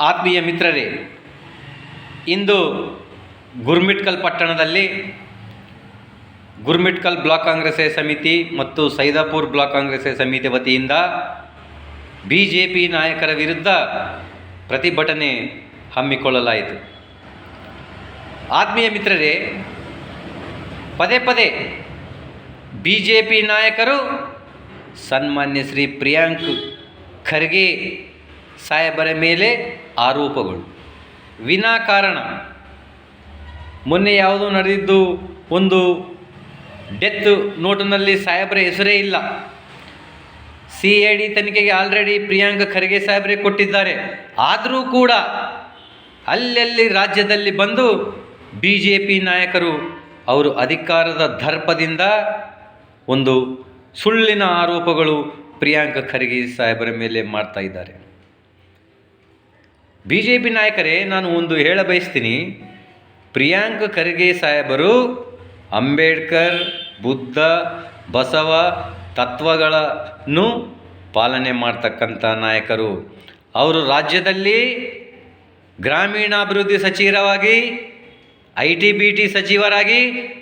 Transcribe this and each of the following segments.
ಆತ್ಮೀಯ ಮಿತ್ರರೇ, ಇಂದು ಗುರ್ಮಿಟ್ಕಲ್ ಪಟ್ಟಣದಲ್ಲಿ ಗುರ್ಮಿಟ್ಕಲ್ ಬ್ಲಾಕ್ ಕಾಂಗ್ರೆಸ್ ಸಮಿತಿ ಮತ್ತು ಸೈದಾಪುರ್ ಬ್ಲಾಕ್ ಕಾಂಗ್ರೆಸ್ ಸಮಿತಿ ವತಿಯಿಂದ ಬಿ ಜೆ ಪಿ ನಾಯಕರ ವಿರುದ್ಧ ಪ್ರತಿಭಟನೆ ಹಮ್ಮಿಕೊಳ್ಳಲಾಯಿತು. ಆತ್ಮೀಯ ಮಿತ್ರರೇ, ಪದೇ ಪದೇ ಬಿ ಜೆ ಪಿ ನಾಯಕರು ಸನ್ಮಾನ್ಯ ಶ್ರೀ ಪ್ರಿಯಾಂಕ್ ಖರ್ಗೆ ಸಾಹೇಬರ ಮೇಲೆ ಆರೋಪಗಳು. ವಿನಾಕಾರಣ ಮೊನ್ನೆ ಯಾವುದೋ ನಡೆದಿದ್ದು ಒಂದು ಡೆತ್ ನೋಟಿನಲ್ಲಿ ಸಾಹೇಬರ ಹೆಸರೇ ಇಲ್ಲ. ಸಿ ಐ ಡಿ ತನಿಖೆಗೆ ಆಲ್ರೆಡಿ ಪ್ರಿಯಾಂಕ ಖರ್ಗೆ ಸಾಹೇಬರೇ ಕೊಟ್ಟಿದ್ದಾರೆ. ಆದರೂ ಕೂಡ ಅಲ್ಲಲ್ಲಿ ರಾಜ್ಯದಲ್ಲಿ ಬಂದು ಬಿ ಜೆ ಪಿ ನಾಯಕರು ಅವರು ಅಧಿಕಾರದ ದರ್ಪದಿಂದ ಒಂದು ಸುಳ್ಳಿನ ಆರೋಪಗಳು ಪ್ರಿಯಾಂಕ ಖರ್ಗೆ ಸಾಹೇಬರ ಮೇಲೆ ಮಾಡ್ತಾ ಇದ್ದಾರೆ. ಬಿ ಜೆ ಪಿ ನಾಯಕರೇ, ನಾನು ಒಂದು ಹೇಳ ಬಯಸ್ತೀನಿ. ಪ್ರಿಯಾಂಕ ಖರ್ಗೆ ಸಾಹೇಬರು, ಅಂಬೇಡ್ಕರ್, ಬುದ್ಧ, ಬಸವ ತತ್ವಗಳನ್ನು ಪಾಲನೆ ಮಾಡ್ತಕ್ಕಂಥ ನಾಯಕರು. ಅವರು ರಾಜ್ಯದಲ್ಲಿ ಗ್ರಾಮೀಣಾಭಿವೃದ್ಧಿ ಸಚಿವರಾಗಿ ಐ ಟಿ ಬಿ ಟಿ ಸಚಿವರಾಗಿ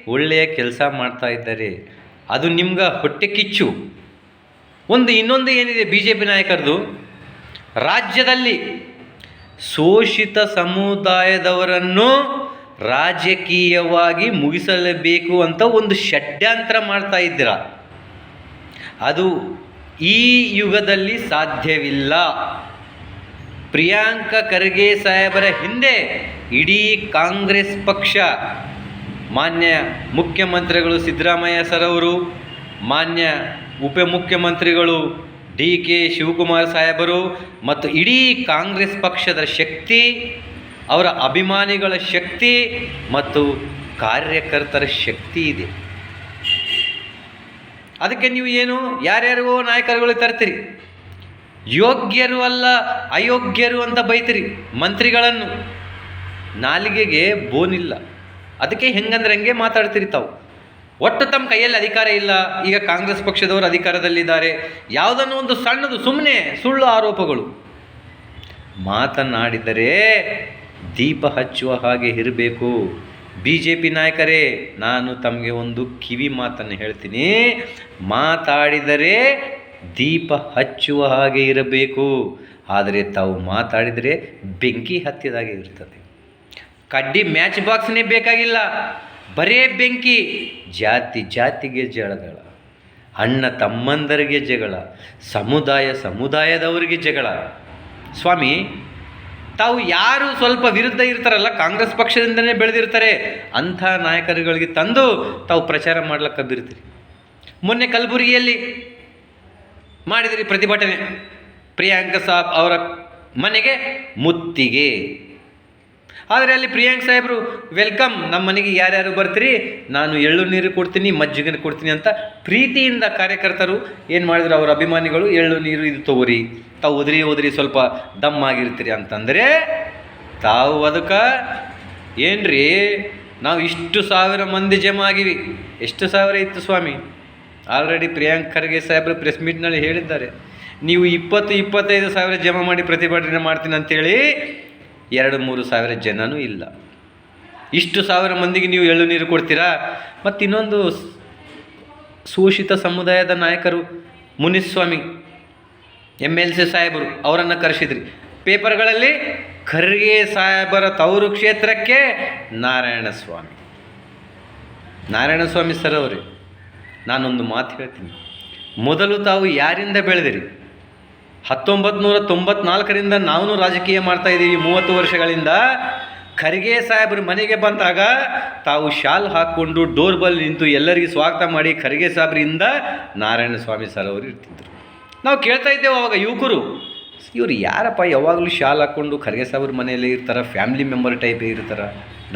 ಒಳ್ಳೆಯ ಕೆಲಸ ಮಾಡ್ತಾ ಇದ್ದಾರೆ. ಅದು ನಿಮ್ಗೆ ಹೊಟ್ಟೆ ಕಿಚ್ಚು. ಒಂದು ಇನ್ನೊಂದು ಏನಿದೆ ಬಿ ಜೆ ಪಿ ನಾಯಕರದು? ರಾಜ್ಯದಲ್ಲಿ ಶೋಷಿತ ಸಮುದಾಯದವರನ್ನು ರಾಜಕೀಯವಾಗಿ ಮುಗಿಸಲೇಬೇಕು ಅಂತ ಒಂದು ಷಡ್ಯಂತ್ರ ಮಾಡ್ತಾ ಇದ್ದೀರ. ಅದು ಈ ಯುಗದಲ್ಲಿ ಸಾಧ್ಯವಿಲ್ಲ. ಪ್ರಿಯಾಂಕ ಖರ್ಗೆ ಸಾಹೇಬರ ಹಿಂದೆ ಇಡೀ ಕಾಂಗ್ರೆಸ್ ಪಕ್ಷ, ಮಾನ್ಯ ಮುಖ್ಯಮಂತ್ರಿಗಳು ಸಿದ್ದರಾಮಯ್ಯ ಸರ್ ಅವರು, ಮಾನ್ಯ ಉಪಮುಖ್ಯಮಂತ್ರಿಗಳು ಡಿ ಕೆ ಶಿವಕುಮಾರ್ ಸಾಹೇಬರು ಮತ್ತು ಇಡೀ ಕಾಂಗ್ರೆಸ್ ಪಕ್ಷದ ಶಕ್ತಿ, ಅವರ ಅಭಿಮಾನಿಗಳ ಶಕ್ತಿ ಮತ್ತು ಕಾರ್ಯಕರ್ತರ ಶಕ್ತಿ ಇದೆ. ಅದಕ್ಕೆ ನೀವು ಏನು, ಯಾರ್ಯಾರಿಗೋ ನಾಯಕರುಗಳು ತರ್ತೀರಿ? ಯೋಗ್ಯರು ಅಲ್ಲ, ಅಯೋಗ್ಯರು ಅಂತ ಬೈತೀರಿ ಮಂತ್ರಿಗಳನ್ನು. ನಾಲಿಗೆಗೆ ಬೋನಿಲ್ಲ. ಅದಕ್ಕೆ ಹೆಂಗಂದ್ರೆ ಹಂಗೆ ಮಾತಾಡ್ತೀರಿ ತಾವು. ಒಟ್ಟು ತಮ್ಮ ಕೈಯಲ್ಲಿ ಅಧಿಕಾರ ಇಲ್ಲ. ಈಗ ಕಾಂಗ್ರೆಸ್ ಪಕ್ಷದವರು ಅಧಿಕಾರದಲ್ಲಿದ್ದಾರೆ. ಯಾವುದನ್ನು ಒಂದು ಸಣ್ಣದು ಸುಮ್ಮನೆ ಸುಳ್ಳು ಆರೋಪಗಳು. ಮಾತನಾಡಿದರೆ ದೀಪ ಹಚ್ಚುವ ಹಾಗೆ ಇರಬೇಕು. ಬಿ ಜೆ ಪಿ ನಾಯಕರೇ, ನಾನು ತಮಗೆ ಒಂದು ಕಿವಿ ಮಾತನ್ನು ಹೇಳ್ತೀನಿ. ಮಾತಾಡಿದರೆ ದೀಪ ಹಚ್ಚುವ ಹಾಗೆ ಇರಬೇಕು. ಆದರೆ ತಾವು ಮಾತಾಡಿದರೆ ಬೆಂಕಿ ಹತ್ತಿದಾಗೆ ಇರ್ತದೆ. ಕಡ್ಡಿ ಮ್ಯಾಚ್ ಬಾಕ್ಸ್ನೇ ಬೇಕಾಗಿಲ್ಲ. ಬರೇ ಬೆಂಕಿ, ಜಾತಿ ಜಾತಿಗೆ ಜಗಳ ಅಣ್ಣ ತಮ್ಮಂದರಿಗೆ ಜಗಳ, ಸಮುದಾಯ ಸಮುದಾಯದವರಿಗೆ ಜಗಳ. ಸ್ವಾಮಿ, ತಾವು ಯಾರು ಸ್ವಲ್ಪ ವಿರುದ್ಧ ಇರ್ತಾರಲ್ಲ, ಕಾಂಗ್ರೆಸ್ ಪಕ್ಷದಿಂದನೇ ಬೆಳೆದಿರ್ತಾರೆ, ಅಂಥ ನಾಯಕರುಗಳಿಗೆ ತಂದು ತಾವು ಪ್ರಚಾರ ಮಾಡ್ಲಿಕ್ಕೆ ಕಬ್ಬಿರ್ತೀರಿ ಮೊನ್ನೆ ಕಲಬುರಗಿಯಲ್ಲಿ ಮಾಡಿದಿರಿ ಪ್ರತಿಭಟನೆ. ಪ್ರಿಯಾಂಕ ಸಾಬ್ ಅವರ ಮನೆಗೆ ಮುತ್ತಿಗೆ. ಆದರೆ ಅಲ್ಲಿ ಪ್ರಿಯಾಂಕ್ ಸಾಹೇಬರು, ವೆಲ್ಕಮ್ ನಮ್ಮ ಮನೆಗೆ ಯಾರ್ಯಾರು ಬರ್ತೀರಿ? ನಾನು ಎಳ್ಳು ನೀರು ಕೊಡ್ತೀನಿ ಮಜ್ಜಿಗೆ ಕೊಡ್ತೀನಿ ಅಂತ ಪ್ರೀತಿಯಿಂದ ಕಾರ್ಯಕರ್ತರು ಏನು ಮಾಡಿದ್ರು, ಅವರ ಅಭಿಮಾನಿಗಳು, ಎಳ್ಳು ನೀರು ಇದು ತಗೋರಿ, ತಾವು ಉದುರಿ ಉದುರಿ ಸ್ವಲ್ಪ ದಮ್ ಆಗಿರ್ತೀರಿ ಅಂತಂದರೆ ತಾವು ಅದಕ್ಕೆ ಏನ್ರಿ, ನಾವು ಇಷ್ಟು ಸಾವಿರ ಮಂದಿ ಜಮ ಆಗಿವಿ. ಎಷ್ಟು ಸಾವಿರ ಇತ್ತು ಸ್ವಾಮಿ? ಆಲ್ರೆಡಿ ಪ್ರಿಯಾಂಕ್ ಖರ್ಗೆ ಸಾಹೇಬರು ಪ್ರೆಸ್ ಮೀಟ್ನಲ್ಲಿ ಹೇಳಿದ್ದಾರೆ. ನೀವು ಇಪ್ಪತ್ತು, ಇಪ್ಪತ್ತೈದು ಸಾವಿರ ಜಮಾ ಮಾಡಿ ಪ್ರತಿಭಟನೆ ಮಾಡ್ತೀನಿ ಅಂತೇಳಿ ಎರಡು ಮೂರು ಸಾವಿರ ಜನನೂ ಇಲ್ಲ. ಇಷ್ಟು ಸಾವಿರ ಮಂದಿಗೆ ನೀವು ಎಳ್ಳು ನೀರು ಕೊಡ್ತೀರಾ? ಮತ್ತು ಇನ್ನೊಂದು ಸೂಷಿತ ಸಮುದಾಯದ ನಾಯಕರು ಮುನಿಸ್ವಾಮಿ ಎಂ ಎಲ್ ಸಿ ಸಾಹೇಬರು ಅವರನ್ನು ಕರೆಸಿದ್ರಿ. ಪೇಪರ್ಗಳಲ್ಲಿ ಖರ್ಗೆ ಸಾಹೇಬರ ತವರು ಕ್ಷೇತ್ರಕ್ಕೆ ನಾರಾಯಣ ಸ್ವಾಮಿ ನಾರಾಯಣ ಸ್ವಾಮಿ ಸರ್ ಅವರೇ, ನಾನೊಂದು ಮಾತು ಹೇಳ್ತೀನಿ. ಮೊದಲು ತಾವು ಯಾರಿಂದ ಬೆಳೆದಿರಿ? ಹತ್ತೊಂಬತ್ತು ನೂರ ತೊಂಬತ್ನಾಲ್ಕರಿಂದ ನಾವು ರಾಜಕೀಯ ಮಾಡ್ತಾ ಇದ್ದೀವಿ ಮೂವತ್ತು ವರ್ಷಗಳಿಂದ. ಖರ್ಗೆ ಸಾಹೇಬ್ರ ಮನೆಗೆ ಬಂದಾಗ ತಾವು ಶಾಲ್ ಹಾಕ್ಕೊಂಡು ಡೋರ್ ಬಲ್ ನಿಂತು ಎಲ್ಲರಿಗೂ ಸ್ವಾಗತ ಮಾಡಿ ಖರ್ಗೆ ಸಾಹೇಬ್ರಿಂದ ನಾರಾಯಣ ಸ್ವಾಮಿ ಸರ್ ಅವರು ಇರ್ತಿದ್ರು. ನಾವು ಕೇಳ್ತಾ ಇದ್ದೇವೆ ಅವಾಗ ಯುವಕರು, ಇವರು ಯಾರಪ್ಪ ಯಾವಾಗಲೂ ಶಾಲ್ ಹಾಕ್ಕೊಂಡು ಖರ್ಗೆ ಸಾಹೇಬ್ರ ಮನೆಯಲ್ಲಿ ಇರ್ತಾರ, ಫ್ಯಾಮಿಲಿ ಮೆಂಬರ್ ಟೈಪೇ ಇರ್ತಾರ,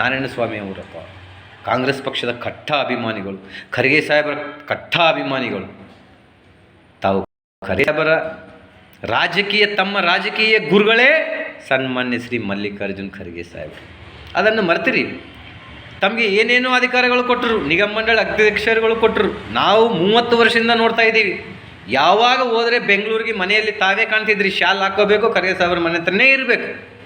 ನಾರಾಯಣ ಸ್ವಾಮಿ ಅವರಪ್ಪ. ಕಾಂಗ್ರೆಸ್ ಪಕ್ಷದ ಕಟ್ಟ ಅಭಿಮಾನಿಗಳು, ಖರ್ಗೆ ಸಾಹೇಬರ ಕಟ್ಟ ಅಭಿಮಾನಿಗಳು. ತಾವು ಖರ್ಗೆ ರಾಜಕೀಯ ತಮ್ಮ ರಾಜಕೀಯ ಗುರುಗಳೇ ಸನ್ಮಾನ್ಯ ಶ್ರೀ ಮಲ್ಲಿಕಾರ್ಜುನ್ ಖರ್ಗೆ ಸಾಹೇಬ್. ಅದನ್ನು ಮರ್ತಿರಿ. ತಮಗೆ ಏನೇನೋ ಅಧಿಕಾರಗಳು ಕೊಟ್ಟರು, ನಿಗಮ ಮಂಡಳ ಅಧ್ಯಕ್ಷರುಗಳು ಕೊಟ್ಟರು, ನಾವು ಮೂವತ್ತು ವರ್ಷದಿಂದ ನೋಡ್ತಾ ಇದ್ದೀವಿ. ಯಾವಾಗ ಹೋದರೆ ಬೆಂಗಳೂರಿಗೆ ಮನೆಯಲ್ಲಿ ತಾವೇ ಕಾಣ್ತಿದ್ರಿ, ಶಾಲ್ ಹಾಕೋಬೇಕು ಖರ್ಗೆ ಸಾಹೇಬ್ರ ಮನೆ ಹತ್ರನೇ ಇರಬೇಕು.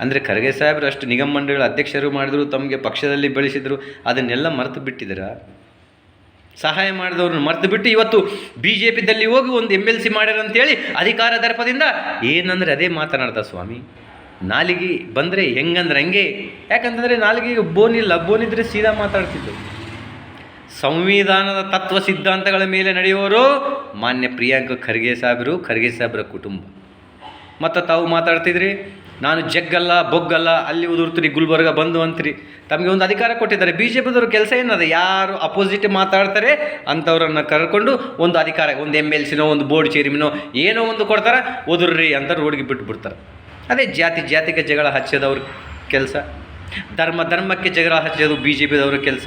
ಅಂದರೆ ಖರ್ಗೆ ಸಾಹೇಬ್ರು ಅಷ್ಟು ನಿಗಮ ಮಂಡಳಿಗಳ ಅಧ್ಯಕ್ಷರು ಮಾಡಿದ್ರು, ತಮಗೆ ಪಕ್ಷದಲ್ಲಿ ಬೆಳೆಸಿದ್ರು, ಅದನ್ನೆಲ್ಲ ಮರೆತು ಬಿಟ್ಟಿದ್ದೀರಾ? ಸಹಾಯ ಮಾಡಿದವ್ರನ್ನ ಮರೆತು ಬಿಟ್ಟು ಇವತ್ತು ಬಿ ಜೆ ಪಿದಲ್ಲಿ ಹೋಗಿ ಒಂದು ಎಂ ಎಲ್ ಸಿ ಮಾಡ್ಯಾರ ಅಂತೇಳಿ ಅಧಿಕಾರ ದರ್ಪದಿಂದ ಏನಂದರೆ ಅದೇ ಮಾತನಾಡ್ದ ಸ್ವಾಮಿ, ನಾಲಿಗೆ ಬಂದರೆ ಹೆಂಗಂದ್ರೆ ಹಂಗೆ. ಯಾಕಂತಂದರೆ ನಾಲಿಗೆಗೆ ಬೋನಿಲ್ಲ ಬೋನಿದ್ರೆ ಸೀದಾ ಮಾತಾಡ್ತಿದ್ದರು ಸಂವಿಧಾನದ ತತ್ವ ಸಿದ್ಧಾಂತಗಳ ಮೇಲೆ ನಡೆಯುವವರು ಮಾನ್ಯ ಪ್ರಿಯಾಂಕ ಖರ್ಗೆ ಸಾಹೇಬರು, ಖರ್ಗೆ ಸಾಹೇಬರ ಕುಟುಂಬ. ಮತ್ತು ತಾವು ಮಾತಾಡ್ತಿದ್ರಿ? ನಾನು ಜಗ್ಗಲ್ಲ, ಬೊಗ್ಗಲ್ಲ, ಅಲ್ಲಿ ಉದುರ್ತೀರಿ ಗುಲ್ಬರ್ಗ ಬಂದು ಅಂತೀರಿ. ತಮಗೆ ಒಂದು ಅಧಿಕಾರ ಕೊಟ್ಟಿದ್ದಾರೆ. ಬಿ ಜೆ ಪಿದವ್ರ ಕೆಲಸ ಏನದ? ಯಾರು ಅಪೋಸಿಟ್ ಮಾತಾಡ್ತಾರೆ, ಅಂಥವ್ರನ್ನ ಕರ್ಕೊಂಡು ಒಂದು ಅಧಿಕಾರ, ಒಂದು ಎಂ ಎಲ್ ಸಿನೋ ಒಂದು ಬೋರ್ಡ್ ಚೇರ್ಮನೋ ಏನೋ ಒಂದು ಕೊಡ್ತಾರೆ, ಉದುರ್ರಿ ಅಂತ ರೋಡ್ಗೆ ಬಿಟ್ಟು ಬಿಡ್ತಾರೆ ಅದೇ ಜಾತಿ, ಜಾತಿಗೆ ಜಗಳ ಹಚ್ಚೋದವ್ರ ಕೆಲಸ. ಧರ್ಮ, ಧರ್ಮಕ್ಕೆ ಜಗಳ ಹಚ್ಚೋದು ಬಿ ಜೆ ಪಿದವ್ರ ಕೆಲಸ.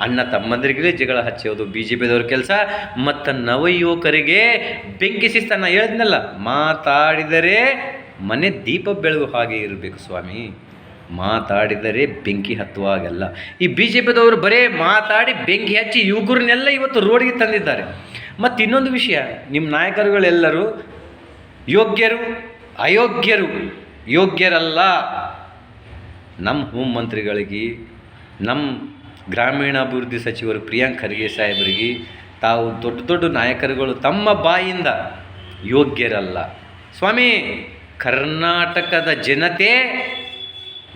ಅಣ್ಣ ತಮ್ಮಂದಿರಿಗೆ ಜಗಳ ಹಚ್ಚೋದು ಬಿ ಜೆ ಪಿದವ್ರ ಕೆಲಸ. ಮತ್ತು ನವಯುವಕರಿಗೆ ಬೆಂಕಿ ಶಿಸ್ತನ್ನ ಹೇಳಿದ್ನಲ್ಲ, ಮಾತಾಡಿದರೆ ಮನೆ ದೀಪ ಬೆಳಗು ಹಾಗೆ ಇರಬೇಕು ಸ್ವಾಮಿ. ಮಾತಾಡಿದರೆ ಬೆಂಕಿ ಹತ್ತುವಾಗಲ್ಲ ಈ ಬಿ ಜೆ ಪಿದವರು ಬರೇ ಮಾತಾಡಿ ಬೆಂಕಿ ಹಚ್ಚಿ ಯುವಕರನ್ನೆಲ್ಲ ಇವತ್ತು ರೋಡಿಗೆ ತಂದಿದ್ದಾರೆ. ಮತ್ತು ಇನ್ನೊಂದು ವಿಷಯ ನಿಮ್ಮ ನಾಯಕರುಗಳೆಲ್ಲರೂ ಯೋಗ್ಯರು, ಅಯೋಗ್ಯರು, ಯೋಗ್ಯರಲ್ಲ. ನಮ್ಮ ಹೋಮ್ ಮಂತ್ರಿಗಳಿಗೆ ನಮ್ಮ ಗ್ರಾಮೀಣಾಭಿವೃದ್ಧಿ ಸಚಿವರು ಪ್ರಿಯಾಂಕ್ ಖರ್ಗೆ ಸಾಹೇಬರಿಗೆ ತಾವು ದೊಡ್ಡ ದೊಡ್ಡ ನಾಯಕರುಗಳು ತಮ್ಮ ಬಾಯಿಂದ ಯೋಗ್ಯರಲ್ಲ. ಸ್ವಾಮಿ ಕರ್ನಾಟಕದ ಜನತೆ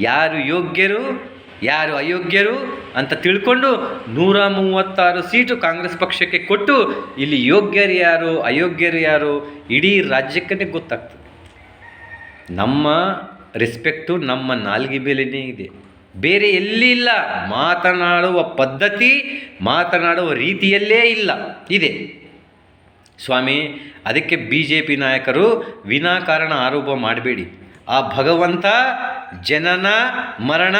ಯಾರು ಯೋಗ್ಯರು, ಯಾರು ಅಯೋಗ್ಯರು ಅಂತ ತಿಳ್ಕೊಂಡು ನೂರ ಮೂವತ್ತಾರು ಸೀಟು ಕಾಂಗ್ರೆಸ್ ಪಕ್ಷಕ್ಕೆ ಕೊಟ್ಟು ಇಲ್ಲಿ ಯೋಗ್ಯರು ಯಾರು, ಅಯೋಗ್ಯರು ಯಾರು ಇಡೀ ರಾಜ್ಯಕ್ಕೇ ಗೊತ್ತಾಗ್ತದೆ. ನಮ್ಮ ರೆಸ್ಪೆಕ್ಟು ನಮ್ಮ ನಾಲ್ಗೆ ಬೆಲೆನೇ ಇದೆ. ಬೇರೆ ಎಲ್ಲಿ ಇಲ್ಲ. ಮಾತನಾಡುವ ಪದ್ಧತಿ, ಮಾತನಾಡುವ ರೀತಿಯಲ್ಲೇ ಇಲ್ಲ. ಇದೆ. ಸ್ವಾಮಿ, ಅದಕ್ಕೆ ಬಿ ಜೆ ಪಿ ನಾಯಕರು ವಿನಾಕಾರಣ ಆರೋಪ ಮಾಡಬೇಡಿ. ಆ ಭಗವಂತ ಜನನ, ಮರಣ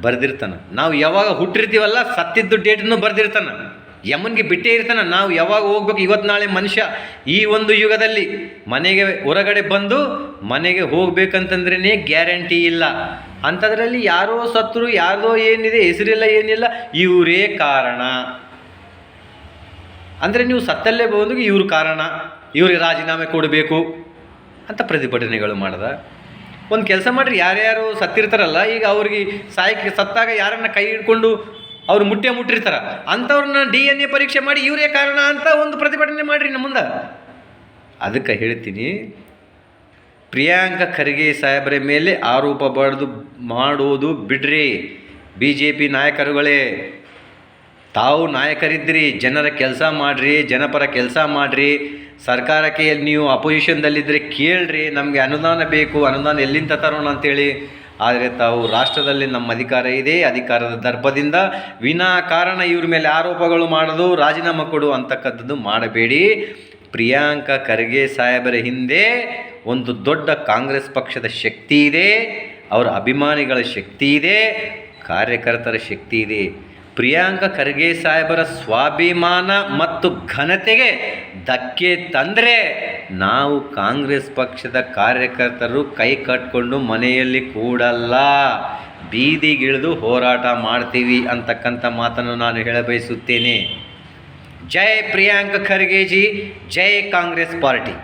ಬರೆದಿರ್ತಾನೆ. ನಾವು ಯಾವಾಗ ಹುಟ್ಟಿರ್ತೀವಲ್ಲ, ಸತ್ತಿದ್ದು ಡೇಟನ್ನು ಬರೆದಿರ್ತಾನೆ. ಯಮನ್ಗೆ ಬಿಟ್ಟೇ ಇರ್ತಾನೆ. ನಾವು ಯಾವಾಗ ಹೋಗ್ಬೇಕು? ಇವತ್ತು ನಾಳೆ ಮನುಷ್ಯ ಈ ಒಂದು ಯುಗದಲ್ಲಿ ಮನೆಗೆ ಹೊರಗಡೆ ಬಂದು ಮನೆಗೆ ಹೋಗ್ಬೇಕಂತಂದ್ರೇ ಗ್ಯಾರಂಟಿ ಇಲ್ಲ. ಅಂಥದ್ರಲ್ಲಿ ಯಾರೋ ಸತ್ರು, ಯಾರದೋ ಏನಿದೆ, ಹೆಸರಿಲ್ಲ ಏನಿಲ್ಲ. ಇವರೇ ಕಾರಣ. ಅಂದರೆ ನೀವು ಸತ್ತಲ್ಲೇ ಬಂದು ಇವ್ರ ಕಾರಣ, ಇವ್ರಿಗೆ ರಾಜೀನಾಮೆ ಕೊಡಬೇಕು ಅಂತ ಪ್ರತಿಭಟನೆಗಳು ಮಾಡ್ದ. ಒಂದು ಕೆಲಸ ಮಾಡಿರಿ, ಯಾರ್ಯಾರು ಸತ್ತಿರ್ತಾರಲ್ಲ, ಈಗ ಅವ್ರಿಗೆ ಸಾಯಕ್ಕೆ ಸತ್ತಾಗ ಯಾರನ್ನ ಕೈ ಹಿಡ್ಕೊಂಡು ಅವ್ರು ಮುಟ್ಟೆ ಮುಟ್ಟಿರ್ತಾರ, ಅಂಥವ್ರನ್ನ ಡಿ ಎನ್ ಎ ಪರೀಕ್ಷೆ ಮಾಡಿ ಇವರೇ ಕಾರಣ ಅಂತ ಒಂದು ಪ್ರತಿಭಟನೆ ಮಾಡಿರಿ ನಮ್ಮ ಮುಂದೆ. ಅದಕ್ಕೆ ಹೇಳ್ತೀನಿ, ಪ್ರಿಯಾಂಕ ಖರ್ಗೆ ಸಾಹೇಬರ ಮೇಲೆ ಆರೋಪ ಬಡ್ದು ಮಾಡೋದು ಬಿಡ್ರಿ. ಬಿ ಜೆ ಪಿ ನಾಯಕರುಗಳೇ ತಾವು ನಾಯಕರಿದ್ದಿರಿ, ಜನರ ಕೆಲಸ ಮಾಡಿರಿ, ಜನಪರ ಕೆಲಸ ಮಾಡಿರಿ, ಸರ್ಕಾರಕ್ಕೆ ನೀವು ಅಪೋಸಿಷನ್ದಲ್ಲಿದ್ದರೆ ಕೇಳ್ರಿ, ನಮಗೆ ಅನುದಾನ ಬೇಕು, ಅನುದಾನ ಎಲ್ಲಿಂದ ತರೋಣ ಅಂತೇಳಿ. ಆದರೆ ತಾವು ರಾಷ್ಟ್ರದಲ್ಲಿ ನಮ್ಮ ಅಧಿಕಾರ ಇದೆ, ಅಧಿಕಾರದ ದರ್ಭದಿಂದ ವಿನಾ ಕಾರಣ ಇವ್ರ ಮೇಲೆ ಆರೋಪಗಳು ಮಾಡೋದು, ರಾಜೀನಾಮೆ ಕೊಡು ಅಂತಕ್ಕಂಥದ್ದು ಮಾಡಬೇಡಿ. ಪ್ರಿಯಾಂಕಾ ಖರ್ಗೆ ಸಾಹೇಬರ ಹಿಂದೆ ಒಂದು ದೊಡ್ಡ ಕಾಂಗ್ರೆಸ್ ಪಕ್ಷದ ಶಕ್ತಿ ಇದೆ, ಅವರ ಅಭಿಮಾನಿಗಳ ಶಕ್ತಿ ಇದೆ, ಕಾರ್ಯಕರ್ತರ ಶಕ್ತಿ ಇದೆ. ಪ್ರಿಯಾಂಕ ಖರ್ಗೆ ಸಾಹೇಬರ ಸ್ವಾಭಿಮಾನ ಮತ್ತು ಘನತೆಗೆ ಧಕ್ಕೆ ತಂದರೆ ನಾವು ಕಾಂಗ್ರೆಸ್ ಪಕ್ಷದ ಕಾರ್ಯಕರ್ತರು ಕೈ ಕಟ್ಕೊಂಡು ಮನೆಯಲ್ಲಿ ಕೂಡಲ್ಲ. ಬೀದಿಗಿಳಿದು ಹೋರಾಟ ಮಾಡ್ತೀವಿ ಅಂತಕ್ಕಂಥ ಮಾತನ್ನು ನಾನು ಹೇಳಬಯಸುತ್ತೇನೆ. ಜೈ ಪ್ರಿಯಾಂಕ ಖರ್ಗೆಜಿ ಜೈ ಕಾಂಗ್ರೆಸ್ ಪಾರ್ಟಿ.